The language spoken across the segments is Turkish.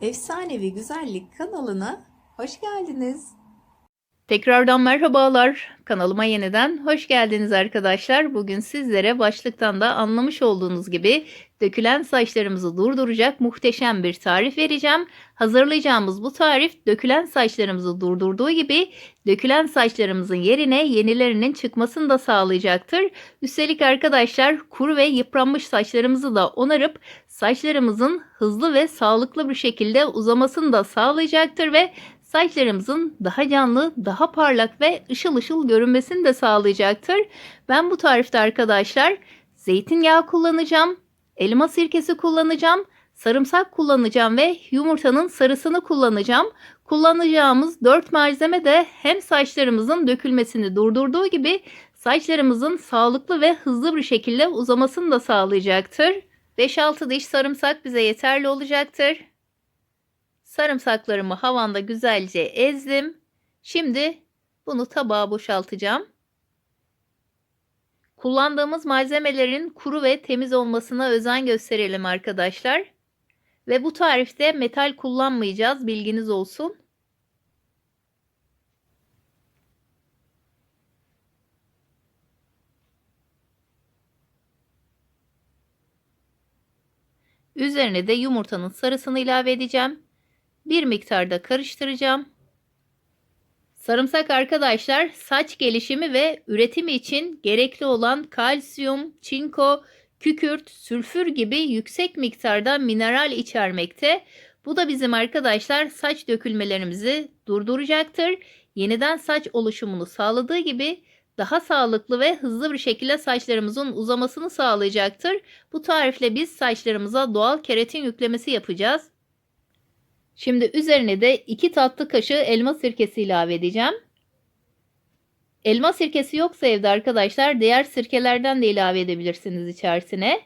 Efsanevi Güzellik kanalına hoş geldiniz. Tekrardan merhabalar. Kanalıma yeniden hoş geldiniz arkadaşlar. Bugün sizlere başlıktan da anlamış olduğunuz gibi dökülen saçlarımızı durduracak muhteşem bir tarif vereceğim. Hazırlayacağımız bu tarif dökülen saçlarımızı durdurduğu gibi dökülen saçlarımızın yerine yenilerinin çıkmasını da sağlayacaktır. Üstelik arkadaşlar kuru ve yıpranmış saçlarımızı da onarıp saçlarımızın hızlı ve sağlıklı bir şekilde uzamasını da sağlayacaktır ve saçlarımızın daha canlı, daha parlak ve ışıl ışıl görünmesini de sağlayacaktır. Ben bu tarifte arkadaşlar zeytinyağı kullanacağım, elma sirkesi kullanacağım, sarımsak kullanacağım ve yumurtanın sarısını kullanacağım. Kullanacağımız 4 malzeme de hem saçlarımızın dökülmesini durdurduğu gibi saçlarımızın sağlıklı ve hızlı bir şekilde uzamasını da sağlayacaktır. 5-6 diş sarımsak bize yeterli olacaktır. Sarımsaklarımı havanda güzelce ezdim. Şimdi bunu tabağa boşaltacağım. Kullandığımız malzemelerin kuru ve temiz olmasına özen gösterelim arkadaşlar. Ve bu tarifte metal kullanmayacağız bilginiz olsun. Üzerine de yumurtanın sarısını ilave edeceğim. Bir miktarda karıştıracağım. Sarımsak arkadaşlar saç gelişimi ve üretimi için gerekli olan kalsiyum, çinko, kükürt, sülfür gibi yüksek miktarda mineral içermekte. Bu da bizim arkadaşlar saç dökülmelerimizi durduracaktır. Yeniden saç oluşumunu sağladığı gibi daha sağlıklı ve hızlı bir şekilde saçlarımızın uzamasını sağlayacaktır. Bu tarifle biz saçlarımıza doğal keratin yüklemesi yapacağız. Şimdi üzerine de 2 tatlı kaşığı elma sirkesi ilave edeceğim. Elma sirkesi yoksa evde arkadaşlar diğer sirkelerden de ilave edebilirsiniz içerisine.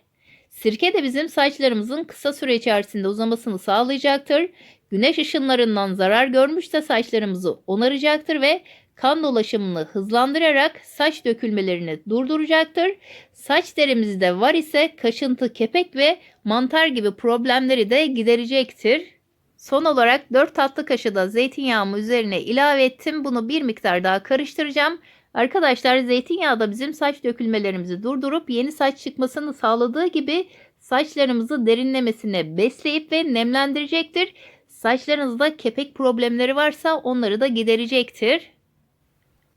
Sirke de bizim saçlarımızın kısa süre içerisinde uzamasını sağlayacaktır. Güneş ışınlarından zarar görmüş de saçlarımızı onaracaktır ve kan dolaşımını hızlandırarak saç dökülmelerini durduracaktır. Saç derimizde var ise kaşıntı, kepek ve mantar gibi problemleri de giderecektir. Son olarak 4 tatlı kaşığı da zeytinyağımı üzerine ilave ettim. Bunu bir miktar daha karıştıracağım. Arkadaşlar zeytinyağı da bizim saç dökülmelerimizi durdurup yeni saç çıkmasını sağladığı gibi saçlarımızı derinlemesine besleyip ve nemlendirecektir. Saçlarınızda kepek problemleri varsa onları da giderecektir.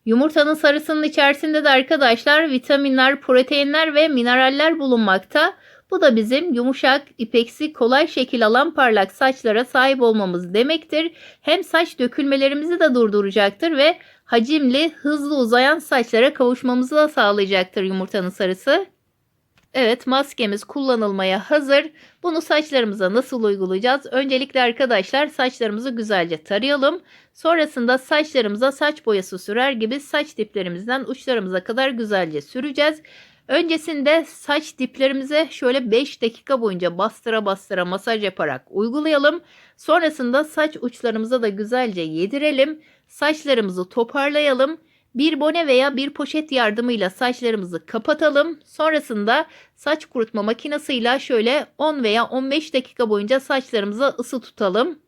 Yumurtanın sarısının içerisinde de arkadaşlar vitaminler, proteinler ve mineraller bulunmakta. Bu da bizim yumuşak, ipeksi, kolay şekil alan parlak saçlara sahip olmamız demektir. Hem saç dökülmelerimizi de durduracaktır ve hacimli, hızlı uzayan saçlara kavuşmamızı da sağlayacaktır yumurtanın sarısı. Evet maskemiz kullanılmaya hazır. Bunu saçlarımıza nasıl uygulayacağız? Öncelikle arkadaşlar saçlarımızı güzelce tarayalım. Sonrasında saçlarımıza saç boyası sürer gibi saç diplerimizden uçlarımıza kadar güzelce süreceğiz. Öncesinde saç diplerimize şöyle 5 dakika boyunca bastıra bastıra masaj yaparak uygulayalım. Sonrasında saç uçlarımıza da güzelce yedirelim. Saçlarımızı toparlayalım. Bir bone veya bir poşet yardımıyla saçlarımızı kapatalım. Sonrasında saç kurutma makinesiyle şöyle 10 veya 15 dakika boyunca saçlarımıza ısı tutalım.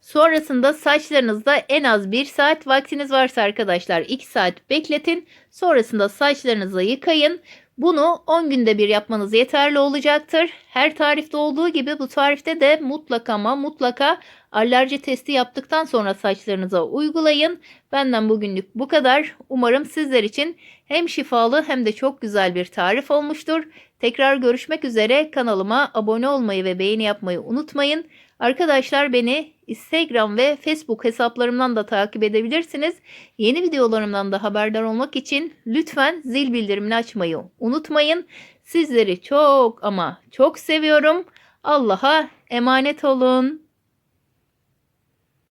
Sonrasında saçlarınızda en az 1 saat vaktiniz varsa arkadaşlar 2 saat bekletin. Sonrasında saçlarınızı yıkayın. Bunu 10 günde bir yapmanız yeterli olacaktır. Her tarifte olduğu gibi bu tarifte de mutlaka ama mutlaka alerji testi yaptıktan sonra saçlarınıza uygulayın. Benden bugünlük bu kadar. Umarım sizler için hem şifalı hem de çok güzel bir tarif olmuştur. Tekrar görüşmek üzere. Kanalıma abone olmayı ve beğeni yapmayı unutmayın. Arkadaşlar beni Instagram ve Facebook hesaplarımdan da takip edebilirsiniz. Yeni videolarımdan da haberdar olmak için lütfen zil bildirimini açmayı unutmayın. Sizleri çok ama çok seviyorum. Allah'a emanet olun.